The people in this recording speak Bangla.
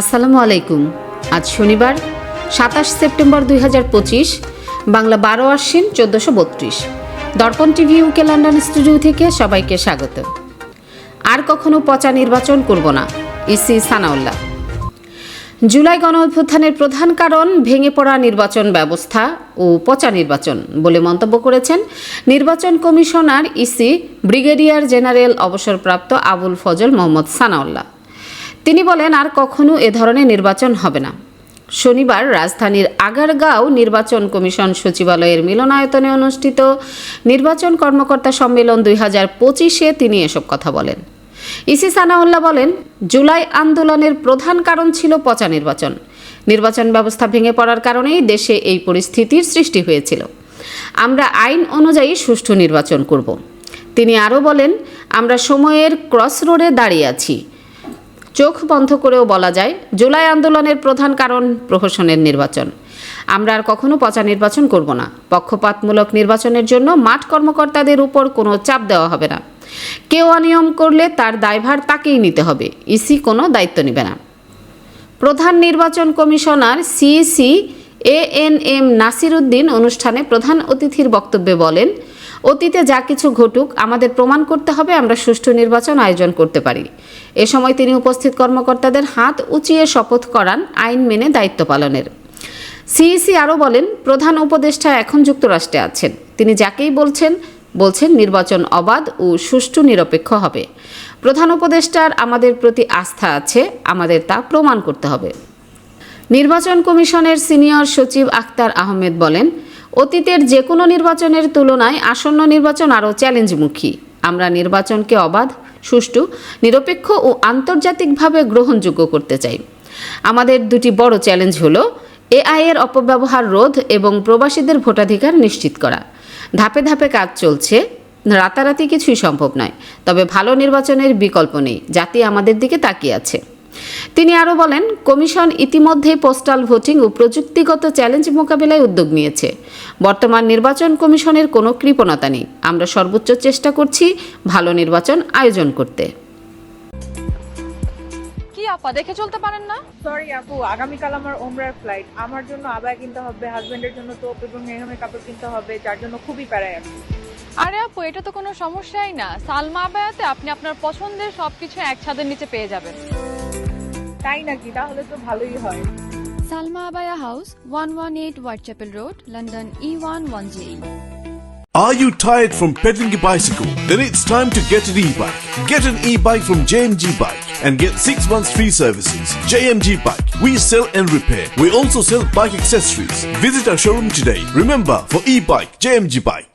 আসসালামু আলাইকুম। আজ শনিবার, সাতাশ সেপ্টেম্বর দুই হাজার পঁচিশ, বাংলা বারো আশ্বিন চোদ্দোশো বত্রিশ। দর্পণ টিভি ইউকে লন্ডন স্টুডিও থেকে সবাইকে স্বাগত। আর কখনো পচা নির্বাচন করব না, ইসি সানাউল্লাহ। জুলাই গণ অভ্যুত্থানের প্রধান কারণ, ভেঙে পড়া নির্বাচন ব্যবস্থা ও পচা নির্বাচন বলে মন্তব্য করেছেন নির্বাচন কমিশনার ইসি ব্রিগেডিয়ার জেনারেল অবসরপ্রাপ্ত আবুল ফজল মোহাম্মদ সানাউল্লাহ। তিনি বলেন, আর কখনো এ ধরনের নির্বাচন হবে না। শনিবার রাজধানীর আগারগাঁও নির্বাচন কমিশন সচিবালয়ের মিলনায়তনে অনুষ্ঠিত নির্বাচন কর্মকর্তা সম্মেলন দুই হাজার পঁচিশে তিনি এসব কথা বলেন। ইসি সানাউল্লাহ বলেন, জুলাই আন্দোলনের প্রধান কারণ ছিল পচা নির্বাচন। নির্বাচন ব্যবস্থা ভেঙে পড়ার কারণেই দেশে এই পরিস্থিতির সৃষ্টি হয়েছিল। আমরা আইন অনুযায়ী সুষ্ঠু নির্বাচন করব। তিনি আরও বলেন, আমরা সময়ের ক্রসরোডে দাঁড়িয়ে আছি। চোখ বন্ধ করেও বলা যায়, জুলাই আন্দোলনের প্রধান কারণ প্রহসনের নির্বাচন। আমরা আর কখনো পচা নির্বাচন করব না। পক্ষপাতমূলক নির্বাচনের জন্য মাঠ কর্মকর্তাদের উপর কোনো চাপ দেওয়া হবে না। কেউ অনিয়ম করলে তার দায়ভার তাকেই নিতে হবে। ইসি কোনো দায়িত্ব নেবে না। প্রধান নির্বাচন commissioner CEC A N M Nasir Uddin অনুষ্ঠানে প্রধান অতিথির বক্তব্যে বলেন অতীতে যা কিছু ঘটুক, আমাদের প্রমাণ করতে হবে, আমরা সুষ্ঠু নির্বাচন আয়োজন করতে পারি। এ সময় তিনি উপস্থিত কর্মকর্তাদের হাত উঁচিয়ে শপথ করান আইন মেনে দায়িত্ব পালনের। সিইসি আরও বলেন, প্রধান উপদেষ্টা এখন যুক্তরাষ্ট্রে আছেন। তিনি যাকেই বলছেন বলছেন নির্বাচন অবাধ ও সুষ্ঠু নিরপেক্ষ হবে। প্রধান উপদেষ্টার আমাদের প্রতি আস্থা আছে, আমাদের তা প্রমাণ করতে হবে। নির্বাচন কমিশনের সিনিয়র সচিব আখতার আহমেদ বলেন অতীতের যে কোনো নির্বাচনের তুলনায় আসন্ন নির্বাচন আরও চ্যালেঞ্জমুখী। আমরা নির্বাচনকে অবাধ, সুষ্ঠু, নিরপেক্ষ ও আন্তর্জাতিকভাবে গ্রহণযোগ্য করতে চাই। আমাদের দুটি বড় চ্যালেঞ্জ হলো এআই এর অপব্যবহার রোধ এবং প্রবাসীদের ভোটাধিকার নিশ্চিত করা। ধাপে ধাপে কাজ চলছে, রাতারাতি কিছুই সম্ভব নয়, তবে ভালো নির্বাচনের বিকল্প নেই, জাতি আমাদের দিকে তাকিয়ে আছে। তিনি আরও বলেন কমিশন ইতিমধ্যেই পোস্টাল ভোটিং ও প্রযুক্তিগত চ্যালেঞ্জ মোকাবিলায় উদ্যোগ নিয়েছে। বর্তমান নির্বাচন কমিশনের কোনো কৃপণতা নেই। আমরা সর্বোচ্চ চেষ্টা করছি ভালো নির্বাচন আয়োজন করতে। কি আপা দেখে চলতে পারেন না? সরি আপু আগামীকাল আমার ওমরার ফ্লাইট আমার জন্য আবায় কিনতে হবে হাজবেন্ডের জন্য তোপ এবং মেহমের কাপড় কিনতে হবে যার জন্য খুবই প্যারায় আমি। আরে আপু এটা তো কোনো সমস্যাই না। সালমা আবায়াতে আপনি আপনার পছন্দের সবকিছু এক ছাদের নিচে পেয়ে যাবেন। তাই নাকি তাহলে তো ভালোই হয় Salma Abaya House, 118 Whitechapel Road, London E E110. Are you tired from pedaling a bicycle? Then it's time to get an e-bike. Get an e-bike from JMG Bike and get 6 months free services. JMG Bike. We sell and repair. We also sell bike accessories. Visit our showroom today. Remember, for e-bike, JMG Bike.